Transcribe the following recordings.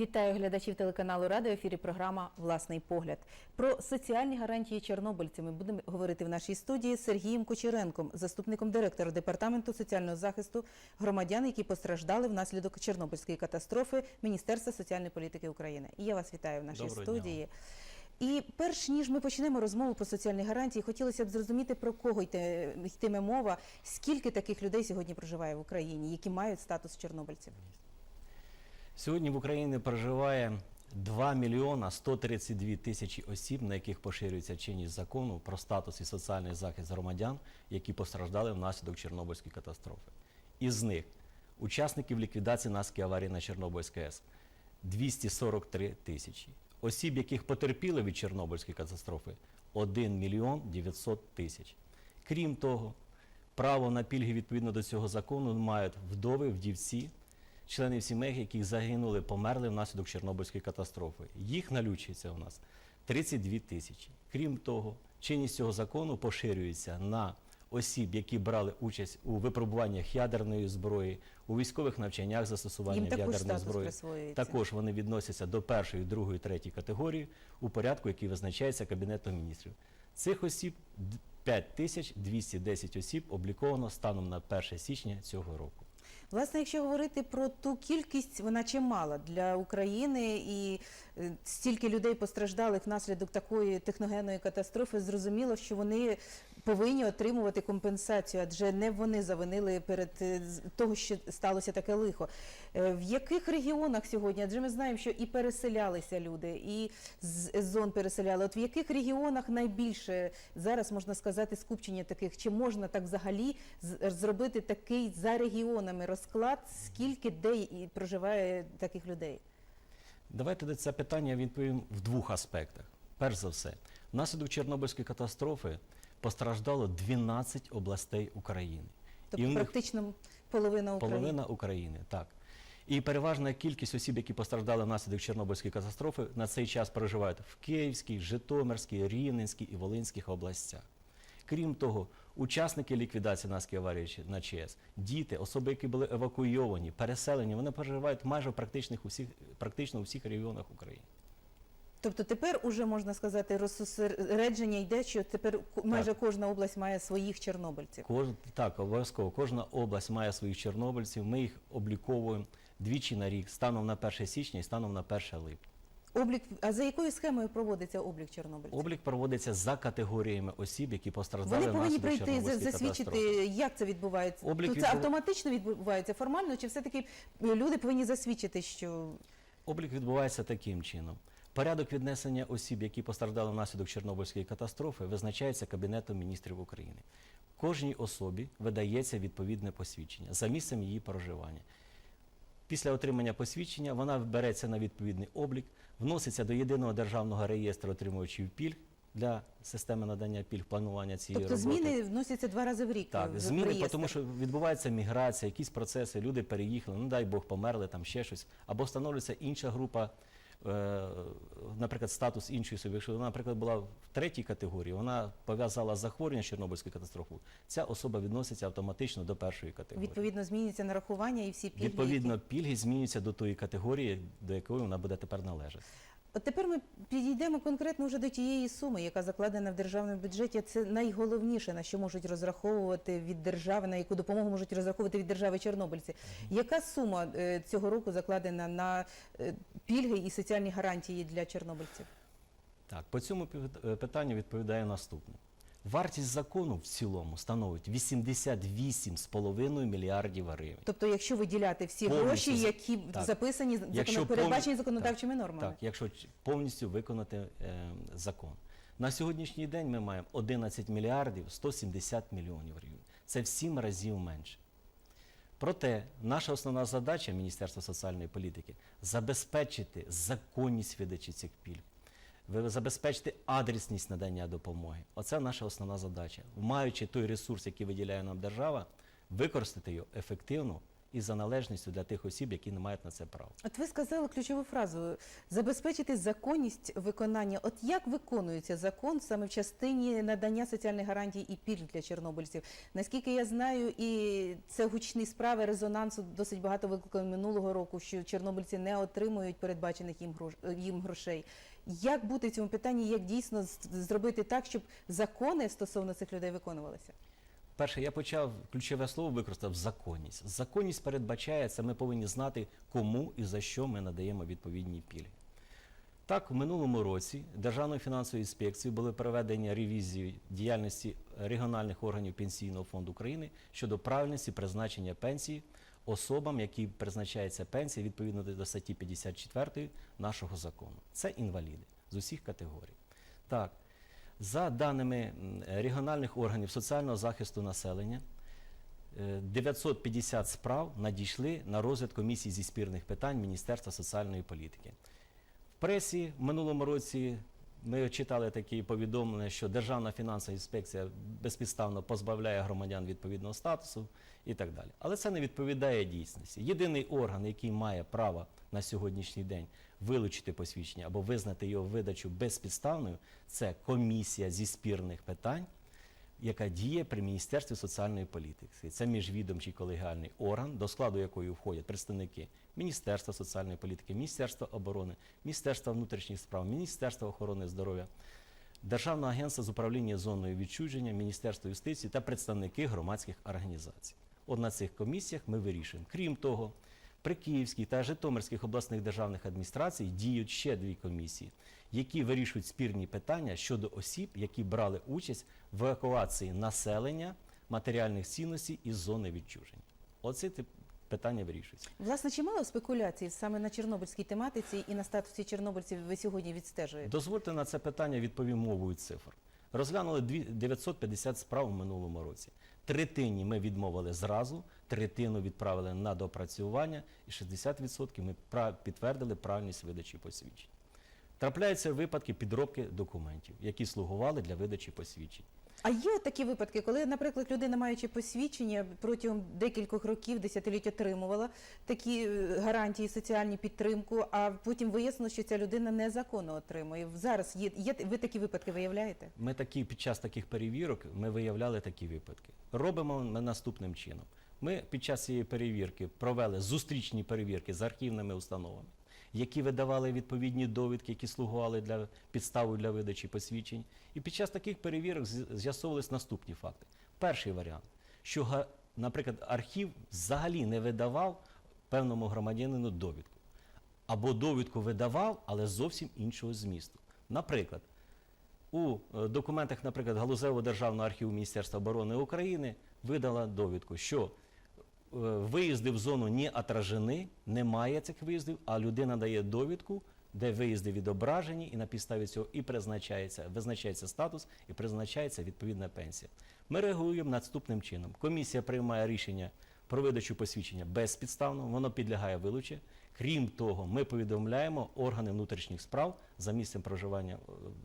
Вітаю глядачів телеканалу Ради. В ефірі програма Власний погляд. Про соціальні гарантії чорнобильців ми будемо говорити в нашій студії з Сергієм Кучеренком, заступником директора департаменту соціального захисту громадян, які постраждали внаслідок Чорнобильської катастрофи Міністерства соціальної політики України. І я вас вітаю в нашій Доброго дня. студії. І перш ніж ми почнемо розмову про соціальні гарантії, хотілося б зрозуміти про кого йте, йтиме мова, скільки таких людей сьогодні проживає в Україні, які мають статус чорнобильців. Сьогодні в Україні проживає 2 мільйона 132 тисячі осіб, на яких поширюється чинність закону про статус і соціальний захист громадян, які постраждали внаслідок Чорнобильської катастрофи. Із них учасників ліквідації наслідків аварії на Чорнобильській АЕС 243 тисячі. Осіб, яких потерпіли від Чорнобильської катастрофи 1 мільйон 900 тисяч. Крім того, право на пільги відповідно до цього закону мають вдови, вдівці, членів сімей, які загинули, померли внаслідок Чорнобильської катастрофи. Їх налючується у нас 32 тисячі. Крім того, чинність цього закону поширюється на осіб, які брали участь у випробуваннях ядерної зброї, у військових навчаннях застосування ядерної зброї. Також вони відносяться до першої, другої, третьої категорії у порядку, який визначається Кабінетом міністрів. Цих осіб д- 5210 осіб обліковано станом на 1 січня цього року. Власне, якщо говорити про ту кількість, вона чимала для України, і е, стільки людей постраждалих внаслідок такої техногенної катастрофи, зрозуміло, що вони повинні отримувати компенсацію, адже не вони завинили перед е, того, що сталося таке лихо. Е, В яких регіонах сьогодні? Адже ми знаємо, що і переселялися люди, і з зон переселяли. От в яких регіонах найбільше зараз можна сказати скупчення таких? Чи можна так взагалі зробити такий за регіонами розклад, скільки де і проживає таких людей? Давайте на це питання відповім в двох аспектах. Перш за все, внаслідок Чорнобильської катастрофи постраждало 12 областей України. Тобто них практично половина України. Половина України, так. І переважна кількість осіб, які постраждали внаслідок Чорнобильської катастрофи, на цей час проживають в Київській, Житомирській, Рівненській і Волинських областях. Крім того, учасники ліквідації наслідків аварії на ЧАЕС, діти, особи, які були евакуйовані, переселені, вони проживають майже в практичних усіх, практично у всіх регіонах України. Тобто тепер уже можна сказати, розсередження йде, що тепер майже кожна область має своїх чорнобильців. Кож... Так, обов'язково. Кожна область має своїх чорнобильців. Ми їх обліковуємо двічі на рік, станом на 1 січня і станом на 1 липня. Облік, а за якою схемою проводиться облік чорнобильців? Облік проводиться за категоріями осіб, які постраждали Вони повинні прийти засвідчити, як це відбувається. Облік То це відбув- автоматично відбувається формально, чи все-таки люди повинні засвідчити, що Облік відбувається таким чином. Порядок віднесення осіб, які постраждали внаслідок Чорнобильської катастрофи, визначається Кабінетом міністрів України. Кожній особі видається відповідне посвідчення за місцем її проживання. Після отримання посвідчення вона береться на відповідний облік, вноситься до єдиного державного реєстру отримувачів пільг для системи надання пільг планування цієї тобто роботи. зміни вносяться два рази в рік. Так, в зміни, тому що відбувається міграція, якісь процеси, люди переїхали, ну дай Бог померли, там ще щось, або встановлюється інша група, е, наприклад, статус іншої особи. Якщо вона, наприклад, була в третій категорії, вона пов'язала захворювання з Чорнобильською катастрофою, ця особа відноситься автоматично до першої категорії. відповідно змінюється нарахування і всі пільги. Відповідно, пільги змінюються до тої категорії, до якої вона буде тепер належати. От тепер ми підійдемо конкретно вже до тієї суми, яка закладена в державному бюджеті. Це найголовніше, на що можуть розраховувати від держави, на яку допомогу можуть розраховувати від держави чорнобильці. Яка сума е, цього року закладена на е, пільги і соціальні гарантії для чорнобильців? Так, по цьому е, питанню відповідає наступне. Вартість закону в цілому становить 88,5 мільярдів гривень. Тобто, якщо виділяти всі Повністю гроші, які так. записані Якщо передбачені повні- законодавчими нормами. Так, якщо повністю виконати е, закон. На сьогоднішній день ми маємо 11 мільярдів 170 мільйонів гривень. Це в 7 разів менше. Проте наша основна задача Міністерства соціальної політики забезпечити законність видачі цих пільг, забезпечити адресність надання допомоги. Оце наша основна задача. Маючи той ресурс, який виділяє нам держава, використати його ефективно і за належністю для тих осіб, які не мають на це права. От ви сказали ключову фразу забезпечити законність виконання. От як виконується закон саме в частині надання соціальних гарантій і пільг для чорнобильців? Наскільки я знаю, і це гучні справи резонансу досить багато викликали минулого року, що чорнобильці не отримують передбачених їм грошей. Як бути в цьому питанні? Як дійсно зробити так, щоб закони стосовно цих людей виконувалися? Перше, я почав ключове слово використав законність. Законність передбачає це, ми повинні знати, кому і за що ми надаємо відповідні пільги. Так, в минулому році Державною фінансовою інспекцією були проведені ревізії діяльності регіональних органів Пенсійного фонду України щодо правильності призначення пенсії особам, які призначається пенсія відповідно до статті 54 нашого закону. Це інваліди з усіх категорій. Так, за даними регіональних органів соціального захисту населення, е, 950 справ надійшли на розгляд комісії зі спірних питань Міністерства соціальної політики. В пресі в минулому році ми читали такі повідомлення, що Державна фінансова інспекція безпідставно позбавляє громадян відповідного статусу і так далі. Але це не відповідає дійсності. Єдиний орган, який має право на сьогоднішній день вилучити посвідчення або визнати його видачу безпідставною, це комісія зі спірних питань, яка діє при Міністерстві соціальної політики. Це міжвідомчий колегіальний орган, до складу якої входять представники Міністерства соціальної політики, Міністерства оборони, Міністерства внутрішніх справ, Міністерства охорони здоров'я, Державного агентства з управління зоною відчуження, Міністерства юстиції та представники громадських організацій. От на цих комісіях ми вирішуємо. Крім того, при Київській та Житомирських обласних державних адміністрацій діють ще дві комісії, які вирішують спірні питання щодо осіб, які брали участь в евакуації населення матеріальних цінностей із зони відчуження. Оце питання вирішується. Власне, чимало спекуляцій саме на чорнобильській тематиці і на статусі чорнобильців ви сьогодні відстежуєте? Дозвольте на це питання відповім мовою цифр. Розглянули дві- 950 справ у минулому році. Третині ми відмовили зразу, третину відправили на допрацювання, і 60% ми підтвердили правильність видачі посвідчень. Трапляються випадки підробки документів, які слугували для видачі посвідчень. А є такі випадки, коли, наприклад, людина, маючи посвідчення, протягом декількох років, десятиліть отримувала такі е, гарантії, соціальні підтримку, а потім вияснило, що ця людина незаконно отримує. Зараз є, є ви такі випадки виявляєте? Ми такі під час таких перевірок ми виявляли такі випадки. Робимо ми наступним чином. Ми під час цієї перевірки провели зустрічні перевірки з архівними установами, які видавали відповідні довідки, які слугували для підставою для видачі посвідчень. І під час таких перевірок з- з'ясовувались наступні факти. Перший варіант, що, наприклад, архів взагалі не видавав певному громадянину довідку. Або довідку видавав, але зовсім іншого змісту. Наприклад, у е, документах, наприклад, Галузевого державного архіву Міністерства оборони України видала довідку, що виїзди в зону не отражені, немає цих виїздів, а людина дає довідку, де виїзди відображені, і на підставі цього і призначається, визначається статус і призначається відповідна пенсія. Ми реагуємо наступним чином. Комісія приймає рішення про видачу посвідчення безпідставно, воно підлягає вилученню. Крім того, ми повідомляємо органи внутрішніх справ за місцем проживання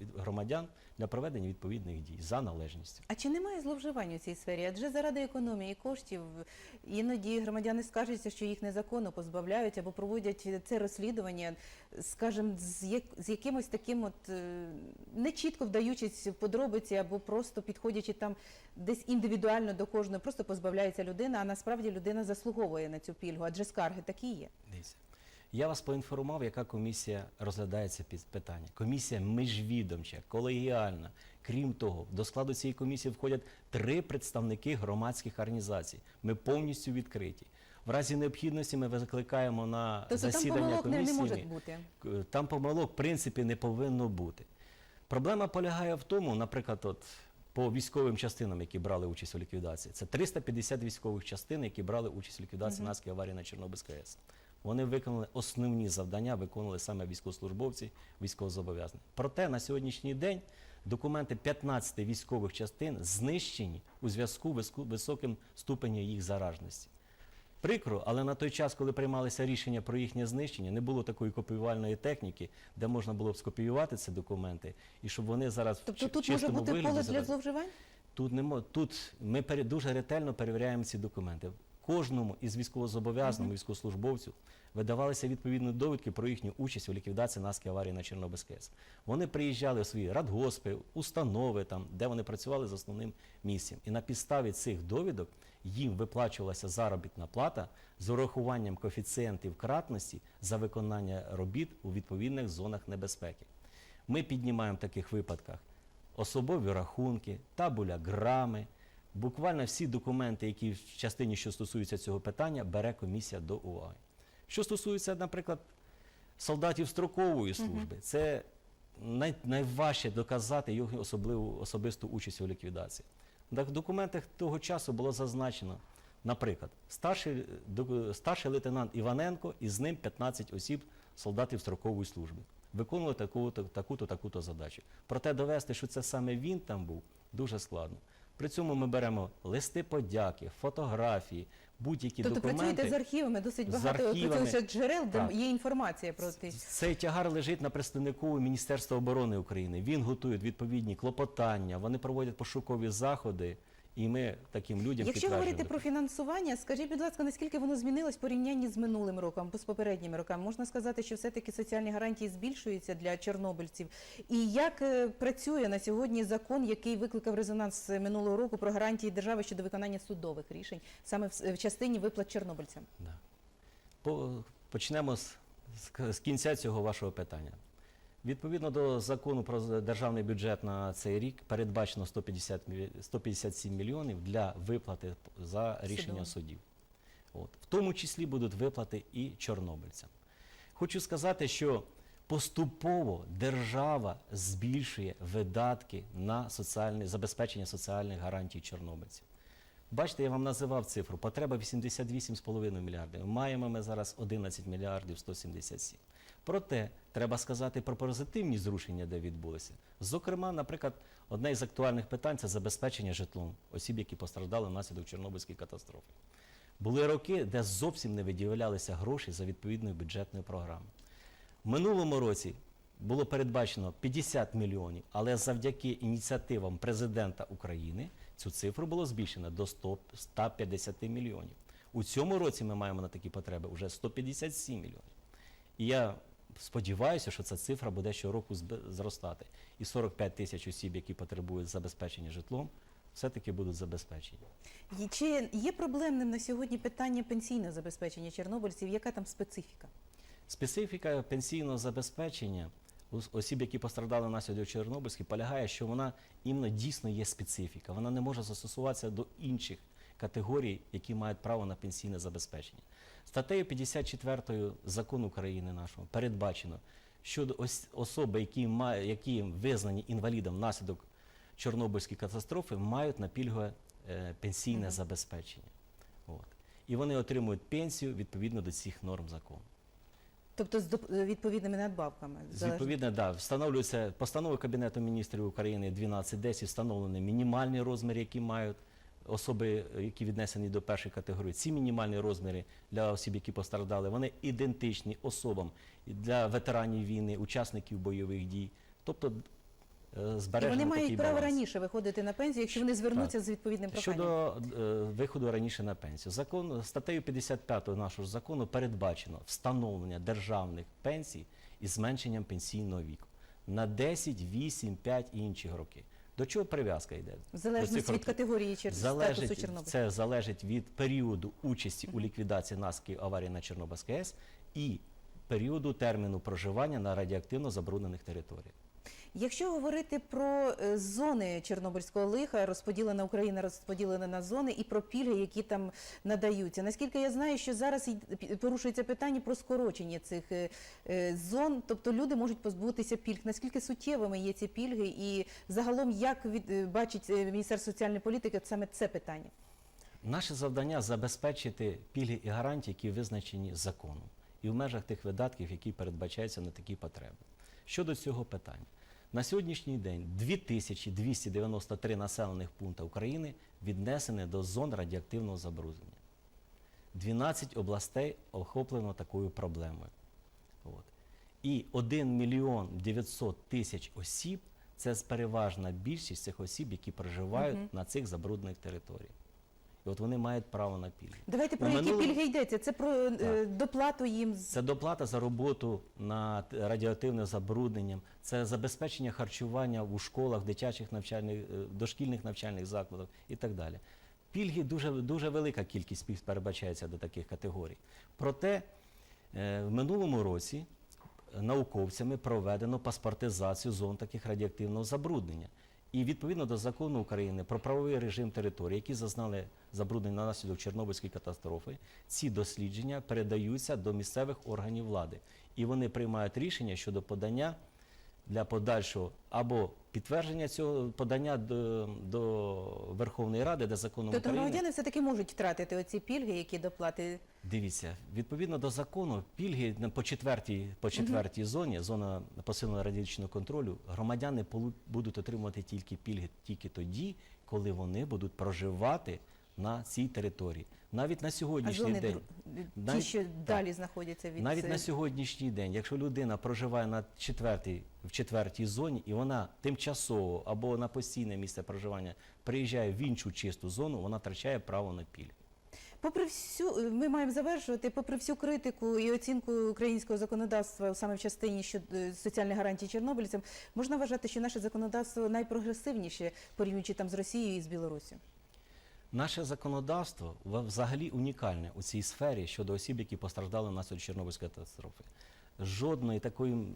е, громадян для проведення відповідних дій за належністю. А чи немає зловживань у цій сфері? Адже заради економії коштів іноді громадяни скаржаться, що їх незаконно позбавляють або проводять це розслідування, скажімо, з, як, з якимось таким от е, нечітко вдаючись в подробиці або просто підходячи там десь індивідуально до кожного, просто позбавляється людина, а насправді людина заслуговує на цю пільгу, адже скарги такі є. Дивіться. Я вас поінформував, яка комісія розглядає це під- питання. Комісія міжвідомча, колегіальна. Крім того, до складу цієї комісії входять три представники громадських організацій. Ми повністю відкриті. В разі необхідності ми викликаємо на Тобто засідання не, комісії. не може бути. Там помилок, в принципі, не повинно бути. Проблема полягає в тому, наприклад, от, по військовим частинам, які брали участь у ліквідації. Це 350 військових частин, які брали участь у ліквідації наслідків аварії на Чорнобильській АЕС. Вони виконали основні завдання, виконували саме військовослужбовці, військовозобов'язані. Проте на сьогоднішній день документи 15 військових частин знищені у зв'язку з високим ступенем їх заражності. Прикро, але на той час, коли приймалися рішення про їхнє знищення, не було такої копіювальної техніки, де можна було б скопіювати ці документи, і щоб вони зараз в Тобто чи- тут може бути поле для зловживань? Тут не мо- тут ми дуже ретельно перевіряємо ці документи. Кожному із військовозобов'язаних військовослужбовців видавалися відповідні довідки про їхню участь у ліквідації наслідків аварії на Чорнобильській АЕС. Вони приїжджали у свої радгоспи, установи, там, де вони працювали з основним місцем. І на підставі цих довідок їм виплачувалася заробітна плата з урахуванням коефіцієнтів кратності за виконання робіт у відповідних зонах небезпеки. Ми піднімаємо в таких випадках особові рахунки, табуля грами, буквально всі документи, які в частині, що стосуються цього питання, бере комісія до уваги. Що стосується, наприклад, солдатів строкової служби, це най, найважче доказати його особливу особисту участь у ліквідації. В документах того часу було зазначено, наприклад, старший, старший лейтенант Іваненко і з ним 15 осіб солдатів строкової служби. Виконували таку-то, таку-то, таку-то задачу. Проте довести, що це саме він там був, дуже складно. При цьому ми беремо листи подяки, фотографії, будь-які Тобто документи. працюєте з архівами досить З багато архівами. джерел, де Так. є інформація про ті. Цей тягар лежить на представнику Міністерства оборони України. Він готує відповідні клопотання, вони проводять пошукові заходи, і ми таким людям Якщо говорити про фінансування, скажіть, будь ласка, наскільки воно змінилось в порівнянні з минулим роком, з попередніми роками? Можна сказати, що все-таки соціальні гарантії збільшуються для чорнобильців. І як е, працює на сьогодні закон, який викликав резонанс минулого року про гарантії держави щодо виконання судових рішень саме в, частині виплат чорнобильцям? Да. По- Почнемо з кінця цього вашого питання. Відповідно до закону про державний бюджет на цей рік передбачено 150, мі- 157 мільйонів для виплати за рішення судів. От. В тому числі будуть виплати і чорнобильцям. Хочу сказати, що поступово держава збільшує видатки на соціальне, забезпечення соціальних гарантій чорнобильців. Бачите, я вам називав цифру. Потреба 88,5 мільярдів. Маємо ми зараз 11 мільярдів 177. Проте треба сказати про позитивні зрушення, де відбулися. Зокрема, наприклад, одне із актуальних питань це забезпечення житлом осіб, які постраждали внаслідок Чорнобильської катастрофи. Були роки, де зовсім не виділялися гроші за відповідною бюджетною програмою. Минулому році було передбачено 50 мільйонів, але завдяки ініціативам президента України цю цифру було збільшено до 100, 150 мільйонів. У цьому році ми маємо на такі потреби вже 157 мільйонів. І я сподіваюся, що ця цифра буде щороку зростати. І 45 тисяч осіб, які потребують забезпечення житлом, все-таки будуть забезпечені. Чи є проблемним на сьогодні питання пенсійного забезпечення чорнобильців? Яка там специфіка? Специфіка пенсійного забезпечення осіб, які постраждали внаслідок Чорнобильської, полягає, що вона іменно дійсно є специфіка. Вона не може застосуватися до інших категорій, які мають право на пенсійне забезпечення. Статтею 54 закону України нашого передбачено, що особи, які, ма- які визнані інвалідом внаслідок Чорнобильської катастрофи, мають на пільгове е, пенсійне Мгм. забезпечення. От. І вони отримують пенсію відповідно до цих норм закону. Тобто з доп- відповідними надбавками? З відповідне, да, встановлюється постанови Кабінету міністрів України 1210 встановлені мінімальні розміри, які мають особи, е, які віднесені до першої категорії. Ці мінімальні розміри для осіб, які постраждали, вони ідентичні особам для ветеранів війни, учасників бойових дій. Тобто е, І вони мають такий право баланс. раніше виходити на пенсію, якщо вони звернуться з відповідним проханням. Щодо е, виходу раніше на пенсію, закон статтею 55 нашого ж закону передбачено встановлення державних пенсій із зменшенням пенсійного віку на 10, 8, 5 і інші роки. До чого прив'язка йде? В залежності від категорії чер... статусу Чорнобиля. це залежить від періоду участі у ліквідації наслідків аварії на Чорнобильській АЕС і періоду терміну проживання на радіоактивно забруднених територіях. Якщо говорити про е, зони Чорнобильського лиха, розподілена Україна розподілена на зони і про пільги, які там надаються. Наскільки я знаю, що зараз порушується питання про скорочення цих е, е, зон, тобто люди можуть позбутися пільг. Наскільки суттєвими є ці пільги, і загалом як від, бачить Міністерство соціальної політики саме це питання? Наше завдання забезпечити пільги і гарантії, які визначені законом, і в межах тих видатків, які передбачаються на такі потреби. Щодо цього питання, на сьогоднішній день 2293 населених пункти України віднесені до зон радіоактивного забруднення. 12 областей охоплено такою проблемою. От. І 1 мільйон 900 тисяч осіб це переважна більшість цих осіб, які проживають Мгм. на цих забруднених територіях. І от вони мають право на пільги. Давайте про які минулому- пільги йдеться? Це про е, доплату їм з Це доплата за роботу над радіоактивним забрудненням, це забезпечення харчування у школах, дитячих навчальних, е, дошкільних навчальних закладах і так далі. Пільги дуже, дуже велика кількість пільг передбачається до таких категорій. Проте е, в минулому році науковцями проведено паспортизацію зон таких радіоактивного забруднення. І відповідно до закону України про правовий режим території, які зазнали забруднення наслідок Чорнобильської катастрофи, ці дослідження передаються до місцевих органів влади. І вони приймають рішення щодо подання для подальшого або підтвердження цього подання до, до Верховної Ради, де законом тобто України. громадяни все таки можуть втратити оці пільги, які доплати. Дивіться, відповідно до закону, пільги по четвертій, по четвертій зоні, зона посиленого радіаційного контролю, громадяни полу- будуть отримувати тільки пільги тільки тоді, коли вони будуть проживати на цій території. Навіть на сьогоднішній день. ті, навіть- що так. далі знаходяться від Навіть е, на сьогоднішній день, якщо людина проживає на четвертій, в четвертій зоні, і вона тимчасово або на постійне місце проживання приїжджає в іншу чисту зону, вона втрачає право на пільги. Попри всю, е, ми маємо завершувати, попри всю критику і оцінку українського законодавства саме в частині щодо е, соціальних гарантій чорнобильцям, можна вважати, що наше законодавство найпрогресивніше, порівнюючи там з Росією і з Білорусі. Наше законодавство взагалі унікальне у цій сфері щодо осіб, які постраждали внаслідок Чорнобильської катастрофи. Жодної такої,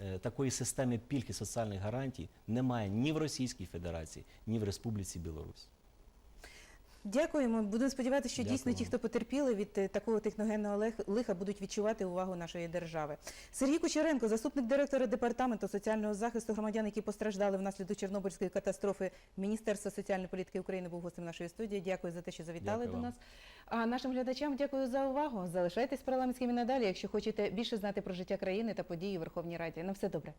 е, такої системи пільг соціальних гарантій немає ні в Російській Федерації, ні в Республіці Білорусь. Дякуємо. Будемо сподіватися, що Дякую дійсно ті, хто потерпіли від е, такого техногенного лиха, будуть відчувати увагу нашої держави. Сергій Кучеренко, заступник директора департаменту соціального захисту громадян, які постраждали внаслідок Чорнобильської катастрофи Міністерства соціальної політики України, був гостем нашої студії. Дякую за те, що завітали Дякую до вам. нас. А нашим глядачам дякую за увагу. Залишайтесь парламентськими надалі, якщо хочете більше знати про життя країни та події у Верховній Раді. На все добре.